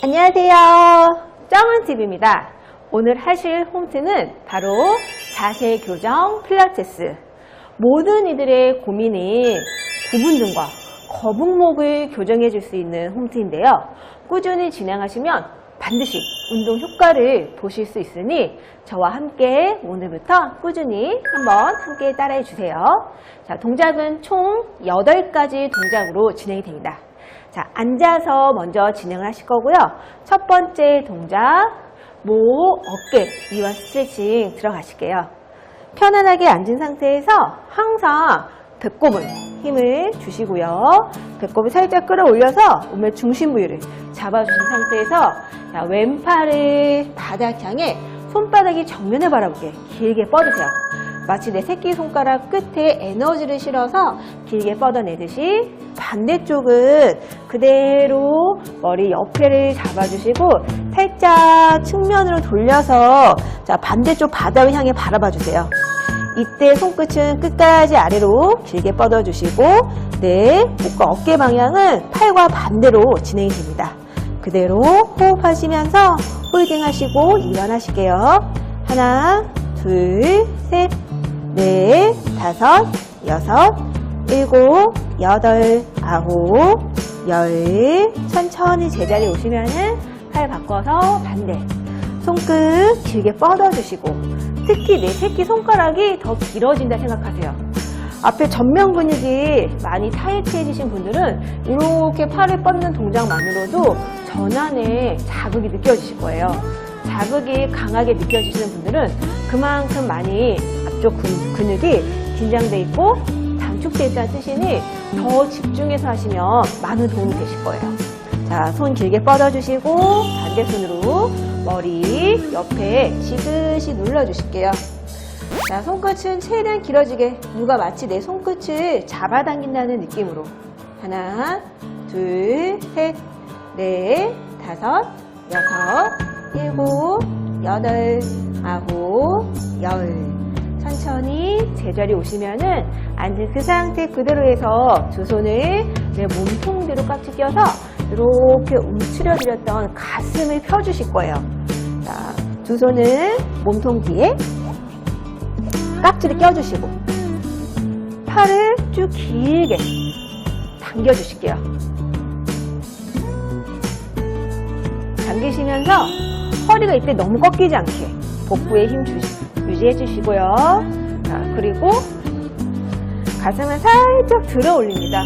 안녕하세요. 점은TV입니다. 오늘 하실 홈트는 바로 자세 교정 필라테스. 모든 이들의 고민인 구분 등과 거북목을 교정해 줄 수 있는 홈트인데요. 꾸준히 진행하시면 반드시 운동 효과를 보실 수 있으니 저와 함께 오늘부터 꾸준히 한번 함께 따라해 주세요. 자, 동작은 총 8가지 동작으로 진행이 됩니다. 자, 앉아서 먼저 진행을 하실 거고요. 첫 번째 동작, 모, 어깨, 이완 스트레칭 들어가실게요. 편안하게 앉은 상태에서 항상 배꼽을 힘을 주시고요. 배꼽을 살짝 끌어올려서 몸의 중심 부위를 잡아주신 상태에서 자, 왼팔을 바닥 향해 손바닥이 정면을 바라보게 길게 뻗으세요. 마치 내 새끼손가락 끝에 에너지를 실어서 길게 뻗어내듯이 반대쪽은 그대로 머리 옆에를 잡아주시고 살짝 측면으로 돌려서 자 반대쪽 바닥을 향해 바라봐 주세요. 이때 손끝은 끝까지 아래로 길게 뻗어주시고 네 목과 어깨 방향은 팔과 반대로 진행이 됩니다. 그대로 호흡하시면서 홀딩 하시고 일어나실게요. 하나, 둘, 셋, 넷, 다섯, 여섯, 일곱, 여덟, 아홉, 열. 천천히 제자리에 오시면은 팔 바꿔서 반대. 손끝 길게 뻗어주시고 특히 내 새끼 손가락이 더 길어진다 생각하세요. 앞에 전면 근육이 많이 타이트해지신 분들은 이렇게 팔을 뻗는 동작만으로도 전환에 자극이 느껴지실 거예요. 자극이 강하게 느껴지시는 분들은 그만큼 많이 근- 근육이 긴장돼 있고 단축돼 있다는 뜻이니 더 집중해서 하시면 많은 도움이 되실 거예요. 자, 손 길게 뻗어주시고 반대 손으로 머리 옆에 지그시 눌러주실게요. 자, 손끝은 최대한 길어지게 누가 마치 내 손끝을 잡아당긴다는 느낌으로 하나, 둘, 셋, 넷, 다섯, 여섯, 일곱, 여덟, 아홉, 열. 천천히 제자리 오시면은 앉은 그 상태 그대로 해서 두 손을 내 몸통대로 깍지 껴서 이렇게 움츠려드렸던 가슴을 펴주실 거예요. 자, 두 손을 몸통 뒤에 깍지를 껴주시고 팔을 쭉 길게 당겨주실게요. 당기시면서 허리가 이때 너무 꺾이지 않게 복부에 힘 주시, 유지해 주시고요. 자, 그리고 가슴을 살짝 들어 올립니다.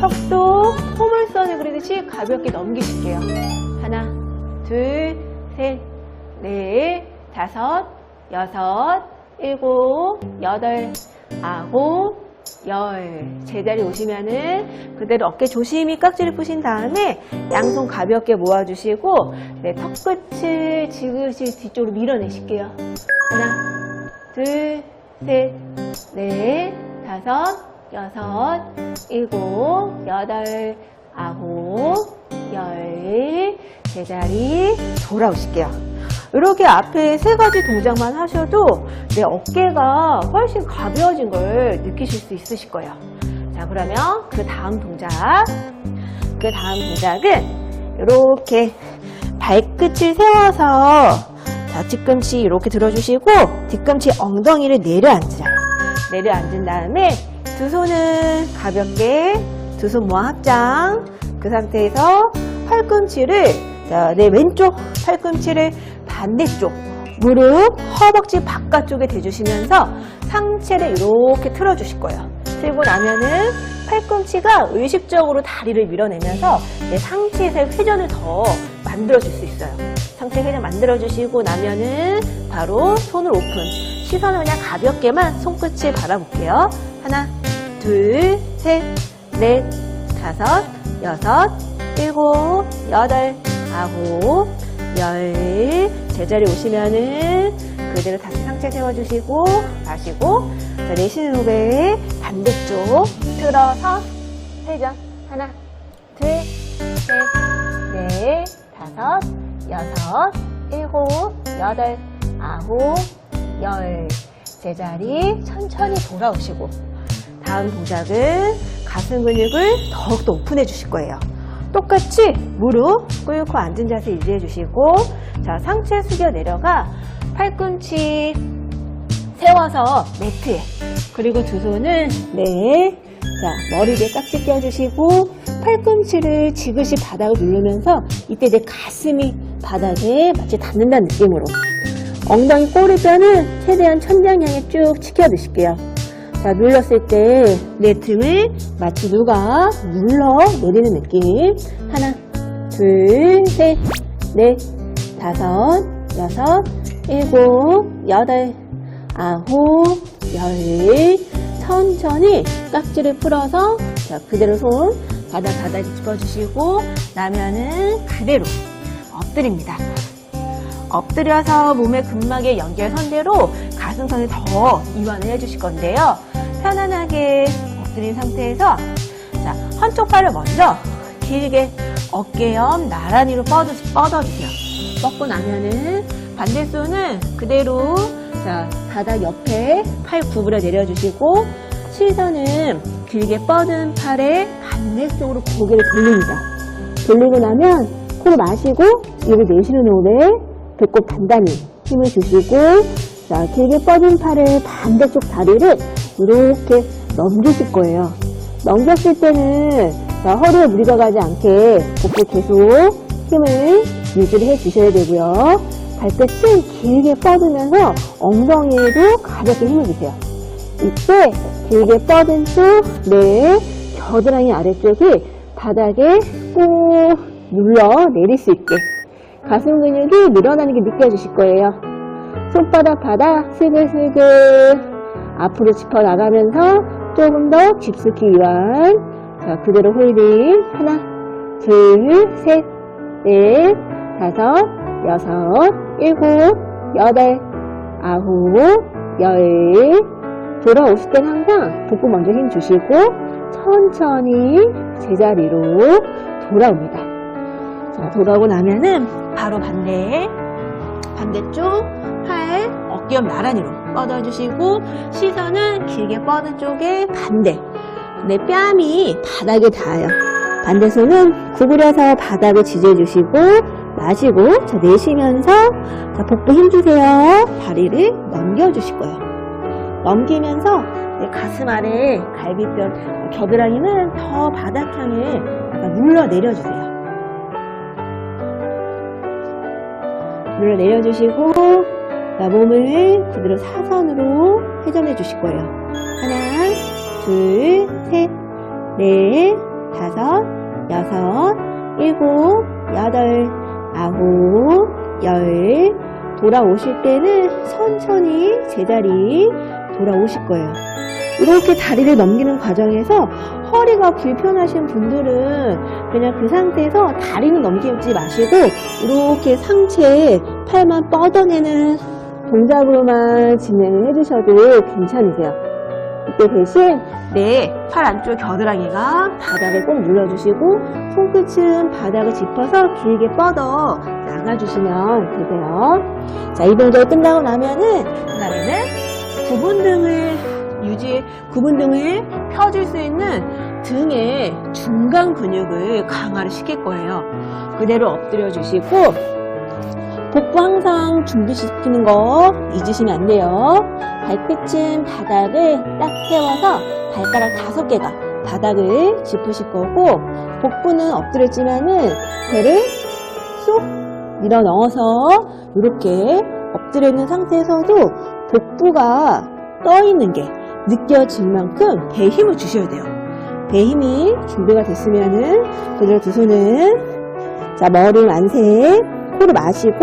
턱도 포물선을 그리듯이 가볍게 넘기실게요. 하나, 둘, 셋, 넷, 다섯, 여섯, 일곱, 여덟, 아홉, 열. 제자리 오시면은 그대로 어깨 조심히 깍지를 푸신 다음에 양손 가볍게 모아주시고 네, 턱끝을 지그시 뒤쪽으로 밀어내실게요. 하나, 둘, 셋, 넷, 다섯, 여섯, 일곱, 여덟, 아홉, 열. 제자리 돌아오실게요. 이렇게 앞에 세 가지 동작만 하셔도 내 어깨가 훨씬 가벼워진 걸 느끼실 수 있으실 거예요. 자, 그러면 그 다음 동작. 그 다음 동작은 이렇게 발끝을 세워서 자, 뒤꿈치 이렇게 들어주시고 뒤꿈치 엉덩이를 내려앉으라. 내려앉은 다음에 두 손은 가볍게 두 손 모아 합장. 그 상태에서 팔꿈치를 자, 내 왼쪽 팔꿈치를 반대쪽 무릎, 허벅지 바깥쪽에 대주시면서 상체를 이렇게 틀어주실 거예요. 틀고 나면은 팔꿈치가 의식적으로 다리를 밀어내면서 내 상체에서 회전을 더 만들어줄 수 있어요. 상체 회전 만들어주시고 나면은 바로 손을 오픈. 시선을 그냥 가볍게만 손끝을 바라볼게요. 하나, 둘, 셋, 넷, 다섯, 여섯, 일곱, 여덟, 아홉, 열. 제자리 오시면은 그대로 다시 상체 세워주시고 마시고 자, 내쉬는 호흡에 반대쪽 틀어서 회전 하나 둘 셋 넷 다섯 여섯 일곱 여덟 아홉 열 제자리 천천히 돌아오시고 다음 동작은 가슴 근육을 더욱더 오픈해 주실 거예요 똑같이 무릎 꿇고 앉은 자세 유지해 주시고 자 상체 숙여 내려가 팔꿈치 세워서 매트에 그리고 두 손은 네. 자, 머리에 깍지 껴주시고 팔꿈치를 지그시 바닥을 누르면서 이때 내 가슴이 바닥에 마치 닿는다는 느낌으로 엉덩이 꼬리뼈는 최대한 천장 향해 쭉 치켜드실게요. 자, 눌렀을 때내 틈을 마치 누가 눌러 내리는 느낌. 하나, 둘, 셋, 넷, 다섯, 여섯, 일곱, 여덟, 아홉, 열. 천천히 깍지를 풀어서 자, 그대로 손 바닥 바닥에 짚어주시고 나면은 그대로 엎드립니다. 엎드려서 몸의 근막의 연결선대로 가슴선을 더 이완을 해주실 건데요. 편안하게 엎드린 상태에서 자, 한쪽 발을 먼저 길게 어깨 옆 나란히로 뻗어, 뻗어주세요. 뻗고 나면은 반대 손은 그대로 자, 바닥 옆에 팔 구부려 내려주시고 시선은 길게 뻗은 팔에 반대 쪽으로 고개를 돌립니다. 돌리고 나면 코로 마시고 입을 내쉬는 호흡에 배꼽 단단히 힘을 주시고 자 길게 뻗은 팔을 반대쪽 다리를 이렇게 넘기실 거예요. 넘겼을 때는 자, 허리에 무리가 가지 않게 복부 계속 힘을 유지를 해 주셔야 되고요. 발끝은 길게 뻗으면서 엉덩이에도 가볍게 힘을 주세요. 이때 길게 뻗은 쪽, 내 겨드랑이 아래쪽이 바닥에 꾹 눌러 내릴 수 있게 가슴 근육이 늘어나는 게 느껴지실 거예요. 손바닥 바닥 슬글슬글 앞으로 짚어 나가면서 조금 더 깊숙이 이완. 자, 그대로 홀딩. 하나, 둘, 셋, 넷, 다섯, 여섯, 일곱, 여덟, 아홉, 열. 돌아오실 땐 항상 복부 먼저 힘 주시고 천천히 제자리로 돌아옵니다. 자, 돌아오고 나면은 바로 반대, 반대쪽 팔 어깨 옆 나란히로 뻗어주시고 시선은 길게 뻗은 쪽에 반대. 내 뺨이 바닥에 닿아요. 반대 손은 구부려서 바닥을 지져주시고 마시고 자, 내쉬면서 자, 복부 힘주세요. 다리를 넘겨주실 거예요. 넘기면서 내 가슴 아래 갈비뼈 겨드랑이는 더 바닥 향에 약간 눌러 내려주세요. 눌러 내려주시고 자, 몸을 그대로 사선으로 회전해 주실 거예요. 하나, 둘, 셋, 넷, 다섯, 여섯, 일곱, 여덟, 아홉, 열. 돌아오실 때는 천천히 제자리 돌아오실 거예요. 이렇게 다리를 넘기는 과정에서 허리가 불편하신 분들은 그냥 그 상태에서 다리는 넘기지 마시고 이렇게 상체 팔만 뻗어내는 동작으로만 진행을 해주셔도 괜찮으세요. 이때 대신 내 팔 안쪽 겨드랑이가 바닥을 꼭 눌러주시고 손끝은 바닥을 짚어서 길게 뻗어 나가주시면 되세요. 자, 이 동작이 끝나고 나면은 그 다음에는 구분 등을 유지 구분 등을 펴줄 수 있는 등의 중간 근육을 강화를 시킬 거예요. 그대로 엎드려 주시고 복부 항상 준비시키는 거 잊으시면 안 돼요. 발끝은 바닥을 딱 세워서 발가락 다섯 개가 바닥을 짚으실 거고 복부는 엎드렸지만은 배를 쏙 밀어 넣어서 이렇게 엎드려 있는 상태에서도 복부가 떠 있는 게 느껴질 만큼 배에 힘을 주셔야 돼요. 배 힘이 준비가 됐으면은 그대로 두 손은 자 머리 만세 코로 마시고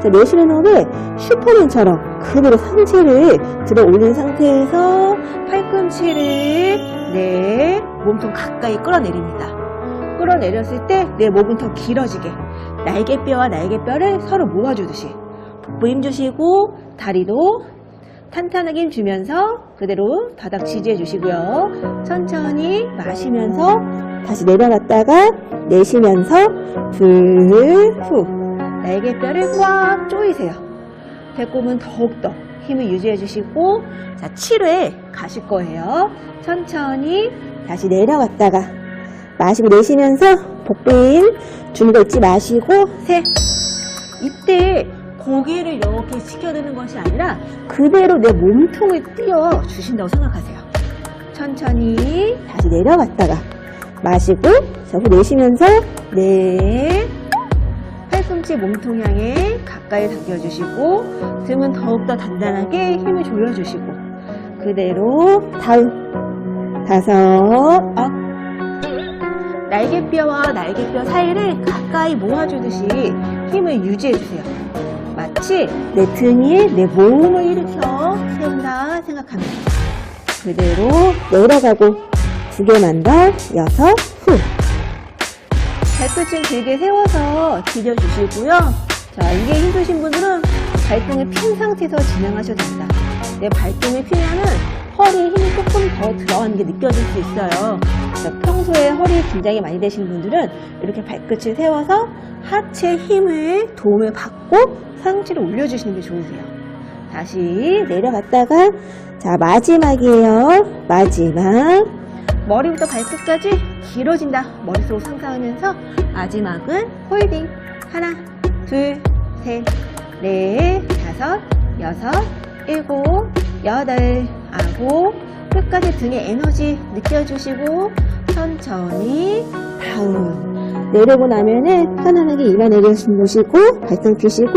자 내쉬는 호흡에 슈퍼맨처럼 그대로 상체를 들어 올린 상태에서 팔꿈치를 내 몸통 가까이 끌어내립니다. 끌어내렸을 때내 목은 더 길어지게 날개뼈와 날개뼈를 서로 모아주듯이 복부 힘 주시고 다리도 탄탄하게 힘주면서 그대로 바닥 지지해 주시고요. 천천히 마시면서 다시 내려갔다가 내쉬면서 둘후 날개뼈를 꽉 조이세요. 배꼽은 더욱더 힘을 유지해 주시고 자 7회 가실 거예요. 천천히 다시 내려갔다가 마시고 내쉬면서 복부인 주는 거 잊지 마시고 셋. 이때 고개를 이렇게 시켜드는 것이 아니라 그대로 내 몸통을 띄워 주신다고 생각하세요. 천천히 다시 내려갔다가 마시고 자, 후 내쉬면서 네 팔꿈치 몸통 향해 가까이 당겨주시고 등은 더욱더 단단하게 힘을 조여주시고 그대로 다음 다섯 업 날개뼈와 날개뼈 사이를 가까이 모아주듯이 힘을 유지해주세요. 마치 내등 위에 내 몸을 일으켜 세운다 생각합니다. 그대로 내려가고 두 개만 더 여섯 후 발끝을 길게 세워서 디뎌주시고요. 자, 이게 힘드신 분들은 발등을 핀 상태에서 진행하셔도 됩니다. 내 발등을 피면은 허리에 힘이 조금 더 들어가는 게 느껴질 수 있어요. 자, 평소에 허리 긴장이 많이 되시는 분들은 이렇게 발끝을 세워서 하체 힘을 도움을 받고 상체를 올려주시는 게 좋으세요. 다시 내려갔다가 자 마지막이에요. 마지막 머리부터 발끝까지 길어진다. 머릿속으로 상상하면서 마지막은 홀딩. 하나, 둘, 셋, 넷, 다섯, 여섯, 일곱, 여덟, 아홉. 끝까지 등에 에너지 느껴주시고 천천히 다운. 내려고 나면은 편안하게 이마 내려주시고 발등 펴시고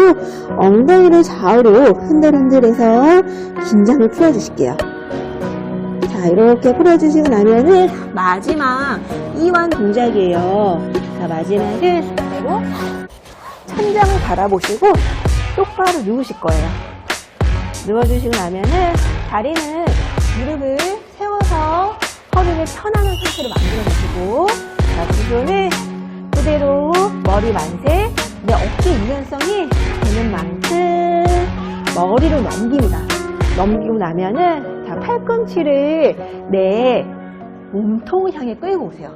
엉덩이를 좌우로 흔들흔들해서 긴장을 풀어주실게요. 자, 이렇게 풀어주시고 나면은 마지막 이완 동작이에요. 자, 마지막은 그대로 천장을 바라보시고 똑바로 누우실 거예요. 누워주시고 나면은 다리는 무릎을 세워서 허리를 편안한 상태로 만들어주시고 자, 두 손을 그대로 머리 만세 내 어깨 유연성이 되는 만큼 머리를 넘깁니다. 넘기고 나면은 자 팔꿈치를 내 몸통 향해 끌고 오세요.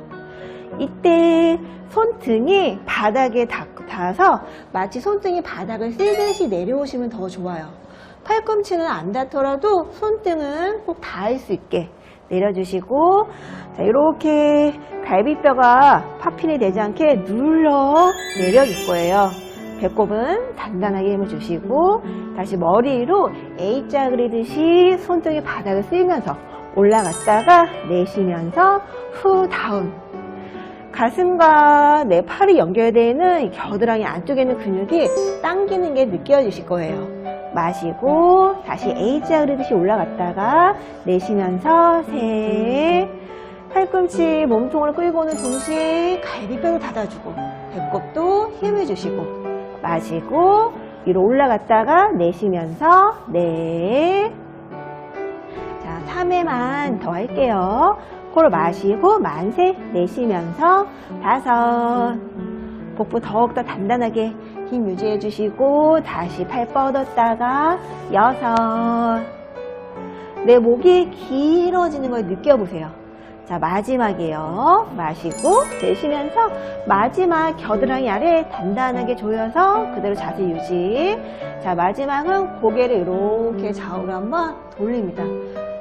이때 손등이 바닥에 닿- 닿아서 마치 손등이 바닥을 쓸듯이 내려오시면 더 좋아요. 팔꿈치는 안 닿더라도 손등은 꼭 닿을 수 있게 내려주시고 자, 이렇게 갈비뼈가 파핀이 되지 않게 눌러 내려줄 거예요. 배꼽은 단단하게 힘을 주시고 다시 머리로 A자 그리듯이 손등이 바닥을 쓸면서 올라갔다가 내쉬면서 후 다운 가슴과 내 팔이 연결되는 이 겨드랑이 안쪽에 있는 근육이 당기는 게 느껴지실 거예요. 마시고 다시 H자 그리듯이 올라갔다가 내쉬면서 셋 팔꿈치 몸통을 끌고 오는 동시에 갈비뼈를 닫아주고 배꼽도 힘을 주시고 마시고 위로 올라갔다가 내쉬면서 넷 자, 3회만 더 할게요. 코로 마시고 만세 내쉬면서 다섯 복부 더욱더 단단하게 힘 유지해 주시고 다시 팔 뻗었다가 여섯 내 목이 길어지는 걸 느껴보세요. 자 마지막이에요. 마시고 내쉬면서 마지막 겨드랑이 아래 단단하게 조여서 그대로 자세 유지. 자 마지막은 고개를 이렇게 좌우로 한번 돌립니다.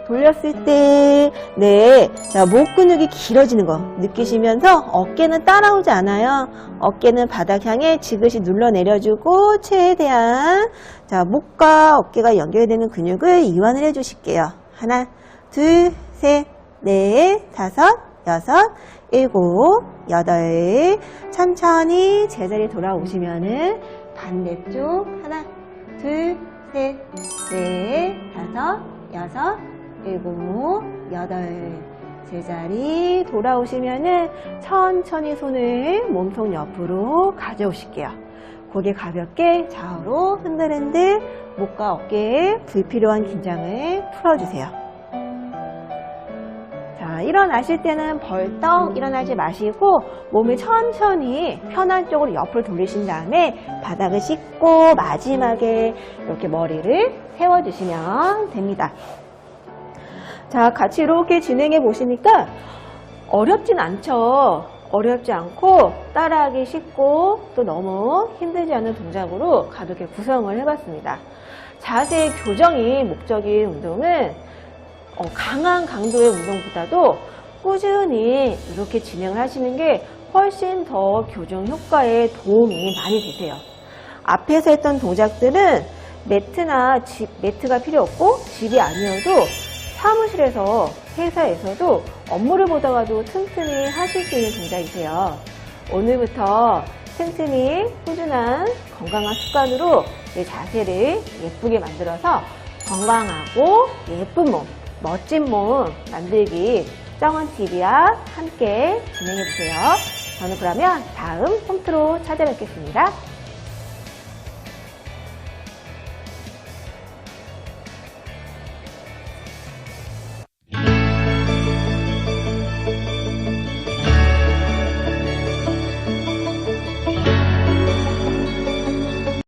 돌렸을 때, 네, 자, 목 근육이 길어지는 거 느끼시면서 어깨는 따라오지 않아요. 어깨는 바닥 향해 지그시 눌러 내려주고, 최대한, 자, 목과 어깨가 연결되는 근육을 이완을 해주실게요. 하나, 둘, 셋, 넷, 다섯, 여섯, 일곱, 여덟. 천천히 제자리 돌아오시면은 반대쪽 하나, 둘, 셋, 넷, 다섯, 여섯, 일곱, 여덟. 제자리 돌아오시면은 천천히 손을 몸통 옆으로 가져오실게요. 고개 가볍게 좌우로 흔들흔들 목과 어깨에 불필요한 긴장을 풀어주세요. 자, 일어나실 때는 벌떡 일어나지 마시고 몸을 천천히 편한 쪽으로 옆으로 돌리신 다음에 바닥을 씻고 마지막에 이렇게 머리를 세워주시면 됩니다. 자, 같이 이렇게 진행해 보시니까 어렵진 않죠. 어렵지 않고 따라하기 쉽고 또 너무 힘들지 않은 동작으로 가볍게 구성을 해봤습니다. 자세 교정이 목적인 운동은 어, 강한 강도의 운동보다도 꾸준히 이렇게 진행을 하시는 게 훨씬 더 교정 효과에 도움이 많이 되세요. 앞에서 했던 동작들은 매트나 집, 매트가 필요 없고 집이 아니어도 사무실에서 회사에서도 업무를 보다가도 틈틈이 하실 수 있는 동작이세요. 오늘부터 틈틈이 꾸준한 건강한 습관으로 내 자세를 예쁘게 만들어서 건강하고 예쁜 몸, 멋진 몸 만들기 정원TV와 함께 진행해주세요. 저는 그러면 다음 홈트로 찾아뵙겠습니다.